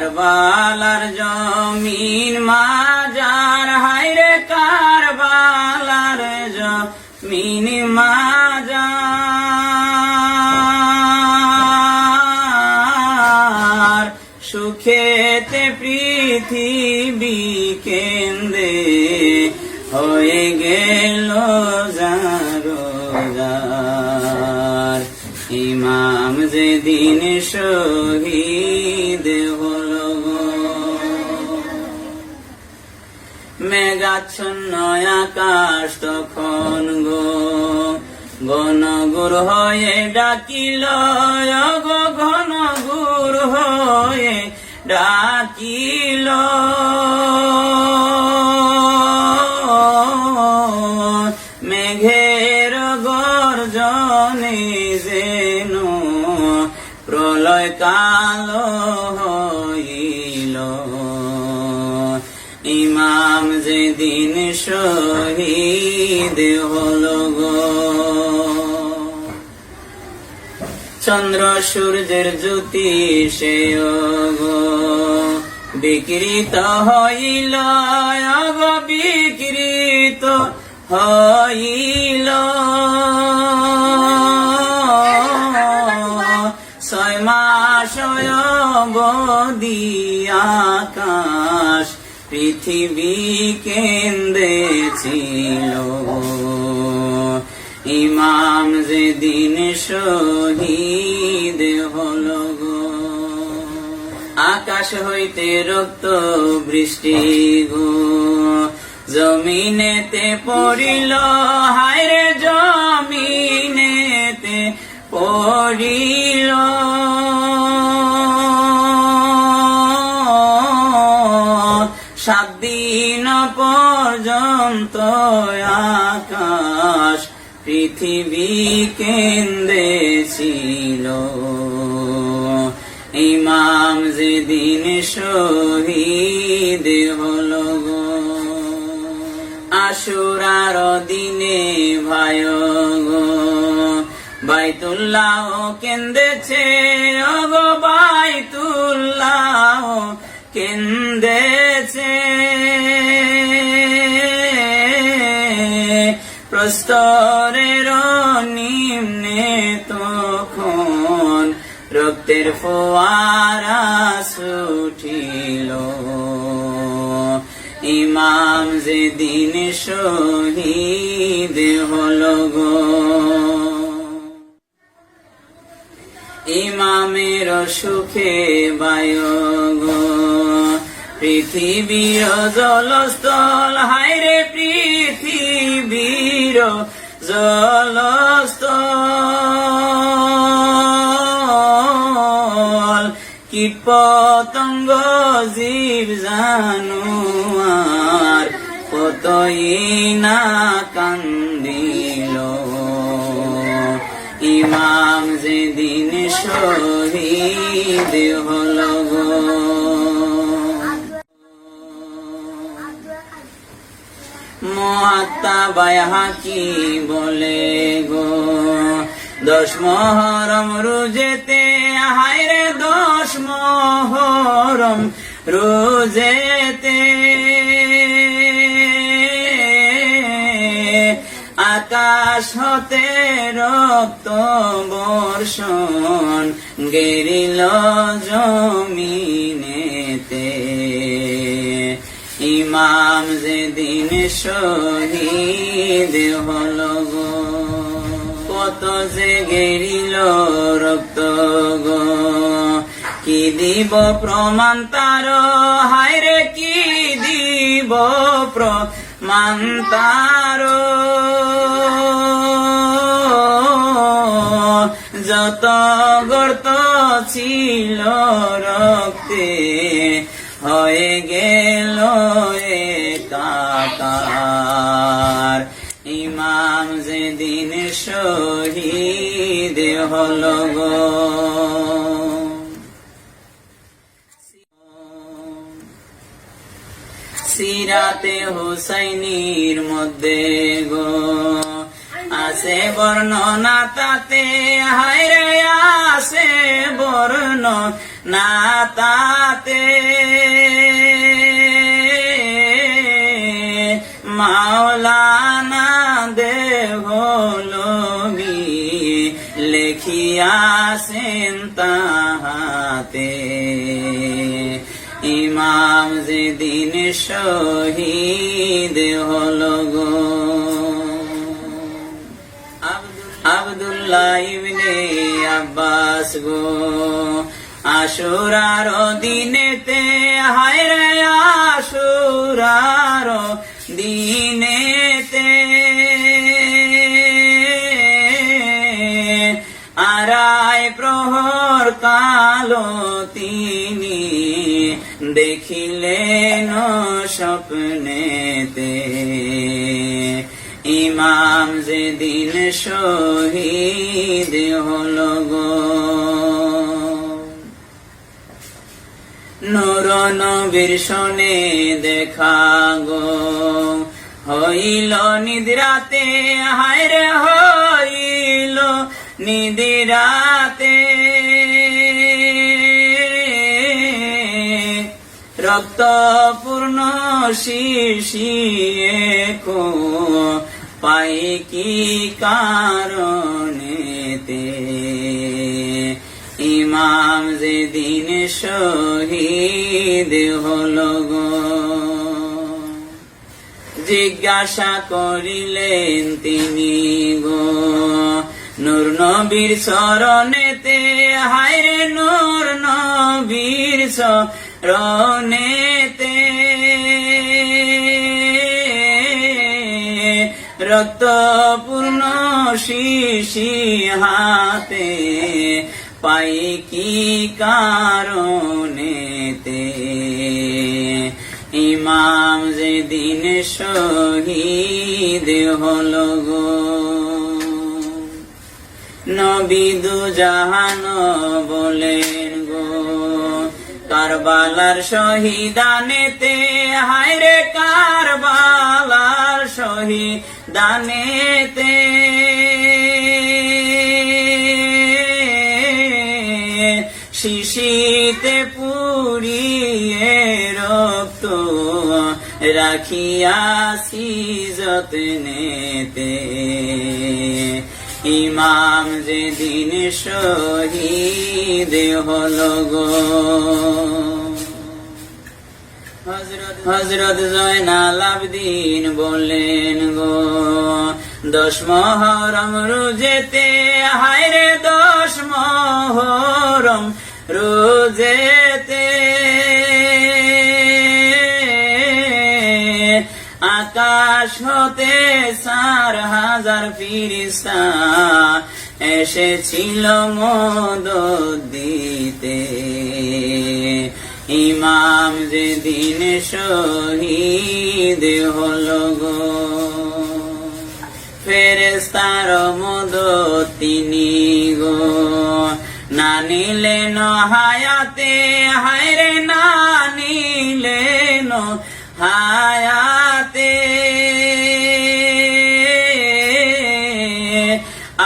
কারবালার জমিন মাজার হাইরে কারবালার জমিন মাজার। সুখেতে পৃথিবী কেন্দ্রে হয়ে গেল যার ইমাম যেদিন শহীদ মেঘাচ্ছন্ন আকাশ তখন গো। ঘন গুর হয়ে ডাকিল গো ঘন গুর হয়ে ডাকিল। মেঘের গর্জনে যেন প্রলয় কাল যেদিন শহীদ হল গো। চন্দ্র সূর্যের জ্যোতি সে বিকৃত হইল বিকৃত হইল। ছয় মাস বদি আকাশ পৃথিবী কেন্দ্রে ছিল ইমাম যেদিন শহীদ হল গো। আকাশ হইতে রক্ত বৃষ্টি গো। জমিনেতে পড়িল হায়রে জমিনেতে পড়িল। পর্যন্ত আকাশ পৃথিবী কেন্দ্রে ছিল। ইমাম যেদিন শহীদ হল গো। আশুরার দিনে ভাই গো। বাইতুল্লাহ কেন্দেছে অগো বাইতুল্লাহ কেন্দেছে প্রস্তরের নিম্নে তখন রক্তের ফোয়ারা ছুটিল। ইমাম যেদিন শহীদ হল গো। ইমামের সুখে বায় গো। পৃথিবীর জলস্থল, হায়রে পৃথিবীর জলস্থল কীট পতঙ্গ জীব জানুয়ার কতই না কান্দিল ইমাম যেদিন শহীদ হল গো মহাত্মা বায়া কি বলে গো, দশ মহরম রোজেতে হায়রে দশ মহরম রোজেতে। আকাশ হতে রক্ত বর্ষণ, গেরিল জমিনেতে। ইমাম যেদিন শহীদ হল গো। কত যে গেরিল রক্ত গো। কি দিব প্রমাণ তার? হায়রে কি দিব প্রমাণ তার? যত গর্ত ছিল রক্তে হয়ে গেল একাকার ইমাম যেদিন শহীদ হল গো। সিরাতে হুসাইনির মধ্যে গো। আছে বর্ণনা তাতে, হায়রে আছে বর্ণ না তাতে। মাওলানা দেহ লেখিয়াছেন তাহাতে। ইমাম যেদিন শহীদ হল গো। আবদুল্লাহ ইবনে আব্বাস গো। আশুরার দিনেতে হায় হায়রে আশুরার দিনেতে। আরায় প্রহর কালো তিনি দেখিলেন স্বপ্নেতে। ইমাম যেদিন শহীদ হল গো। নুর নবীর দেখা গো। হইল নিদ্রাতে হায়রে হইল নিদিরাতে। রক্ত পূর্ণ শিশিয়ে কো, পাই কি কারণেতে ইমাম যেদিন শহীদ হল গো। জিজ্ঞাসা করিলেন তিনি গো, নূর নবীর চরণেতে, হায়রে নূর নবীর চরণেতে। রক্ত পূর্ণ শিশি হাতে পাই কি কারণেতে ইমাম যেদিন শহীদ হল গো, নবী দু জাহান বলেন গো, কারবালার শহীদানেতে, হায়রে কারবালার শহীদানেতে শিশিতে পুরিয়ে রক্ত রাখিয়াছি যত্নেতে ইমাম যেদিন শহীদ হল গো। হজরত জয়নাল আবদিন বললেন গো, দশ মহরম রোজেতে, হায়রে দশ মহরম রোজেতে আকাশ হতে চার হাজার ফিরিস্তা এসেছিল মদ দিতে ইমাম যেদিন শহীদ হল গো ফেরেস্তার মদ তিনি গো। না নিলেন হায়াতে হায়রে না নিলেন হায়াতে।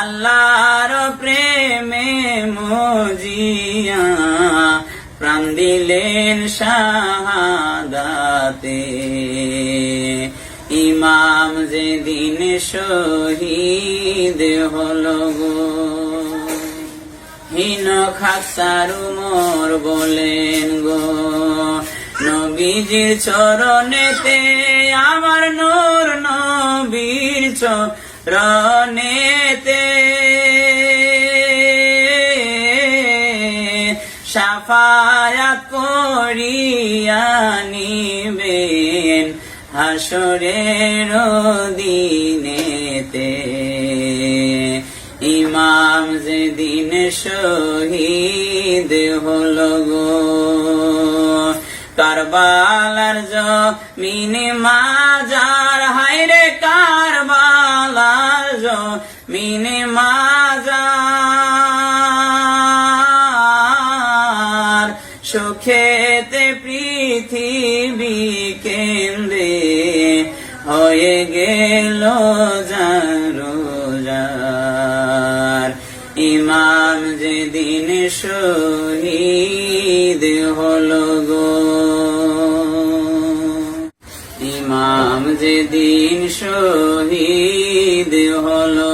আল্লাহর প্রেমে মজিয়া প্রাণ দিলেন শাহাদাতে। ইমাম যেদিন শহীদ হল গো। হীন খাসার মোর বলেন গো। নবীজির চরণেতে আমার নূর নবীর চরণেতে। সাফায়াত করিয়া নিবেন হাসরের দিনেতে। ইমাম যেদিন শহীদ হল গো। কারবালার জমিনে মাজার, হায়রে কারবালার জমিনে মাজার। সুখেতে পৃথিবী কেন্দ্রে হয়ে গেল যারো শহীদ হল গো। ইমাম যেদিন শহীদ হলো